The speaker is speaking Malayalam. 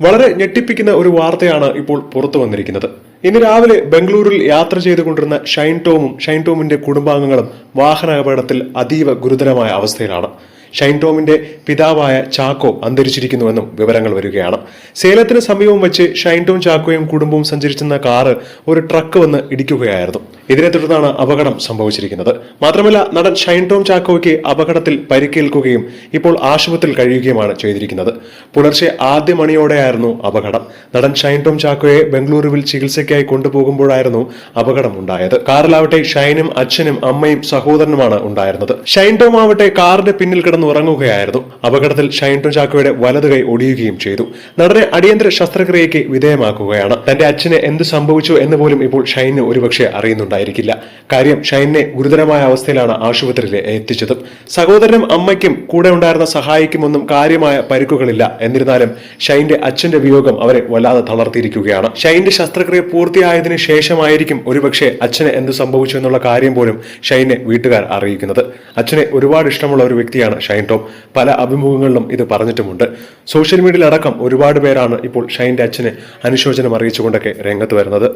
വളരെ ഞെട്ടിപ്പിക്കുന്ന ഒരു വാർത്തയാണ് ഇപ്പോൾ പുറത്തു വന്നിരിക്കുന്നത്. ഇന്ന് രാവിലെ ബംഗളൂരിൽ യാത്ര ചെയ്തുകൊണ്ടിരുന്ന ഷൈൻ ടോമും ഷൈൻ ടോമിന്റെ കുടുംബാംഗങ്ങളും വാഹന അപകടത്തിൽ അതീവ ഗുരുതരമായ അവസ്ഥയിലാണ്. ഷൈൻ ടോമിന്റെ പിതാവായ ചാക്കോ അന്തരിച്ചിരിക്കുന്നുവെന്നും വിവരങ്ങൾ വരികയാണ്. സേലത്തിന് സമീപം വെച്ച് ഷൈൻ ടോം ചാക്കോയും കുടുംബവും സഞ്ചരിച്ചിരുന്ന കാറ് ഒരു ട്രക്ക് വന്ന് ഇടിക്കുകയായിരുന്നു. ഇതിനെ തുടർന്നാണ് അപകടം സംഭവിച്ചിരിക്കുന്നത്. മാത്രമല്ല നടൻ ഷൈൻ ടോം ചാക്കോയ്ക്ക് അപകടത്തിൽ പരിക്കേൽക്കുകയും ഇപ്പോൾ ആശുപത്രിയിൽ കഴിയുകയുമാണ് ചെയ്തിരിക്കുന്നത്. പുലർച്ചെ ആദ്യ മണിയോടെയായിരുന്നു അപകടം. നടൻ ഷൈൻ ടോം ചാക്കോയെ ബംഗളൂരുവിൽ ചികിത്സയ്ക്കായി കൊണ്ടുപോകുമ്പോഴായിരുന്നു അപകടം ഉണ്ടായത്. കാറിലാവട്ടെ ഷൈനും അച്ഛനും അമ്മയും സഹോദരനുമാണ് ഉണ്ടായിരുന്നത്. ഷൈൻ ടോം ആവട്ടെ കാറിന്റെ പിന്നിൽ കിടന്ന് ഉറങ്ങുകയായിരുന്നു അപകടത്തിൽ ഷൈൻ ടോം ചാക്കോയുടെ വലത് കൈ ഒടിയുകയും ചെയ്തു. നടനെ അടിയന്തര ശസ്ത്രക്രിയയ്ക്ക് വിധേയമാക്കുകയാണ്. തന്റെ അച്ഛന് എന്ത് സംഭവിച്ചു എന്ന് പോലും ഇപ്പോൾ ഷൈന് ഒരുപക്ഷെ അറിയുന്നുണ്ടായിരിക്കില്ല കാര്യം ഷൈനെ ഗുരുതരമായ അവസ്ഥയിലാണ് ആശുപത്രിയിൽ എത്തിച്ചതും. സഹോദരനും അമ്മയ്ക്കും കൂടെ ഉണ്ടായിരുന്ന സഹായിക്കുമൊന്നും കാര്യമായ പരിക്കുകളില്ല. എന്നിരുന്നാലും ഷൈന്റെ അച്ഛന്റെ വിയോഗം അവരെ വല്ലാതെ തളർത്തിയിരിക്കുകയാണ്. ഷൈന്റെ ശസ്ത്രക്രിയ പൂർത്തിയായതിനു ശേഷമായിരിക്കും ഒരുപക്ഷെ അച്ഛന് എന്ത് സംഭവിച്ചു എന്നുള്ള കാര്യം പോലും ഷൈനെ വീട്ടുകാർ അറിയിക്കുന്നത്. അച്ഛനെ ഒരുപാട് ഇഷ്ടമുള്ള ഒരു വ്യക്തിയാണ് ഷൈൻ ടോം. പല അഭിമുഖങ്ങളിലും ഇത് പറഞ്ഞിട്ടുമുണ്ട്. സോഷ്യൽ മീഡിയയിലടക്കം ഒരുപാട് പേരാണ് ഇപ്പോൾ ഷൈന്റെ അച്ഛനെ അനുശോചനം അറിയിച്ചുകൊണ്ടൊക്കെ രംഗത്ത് വരുന്നത്.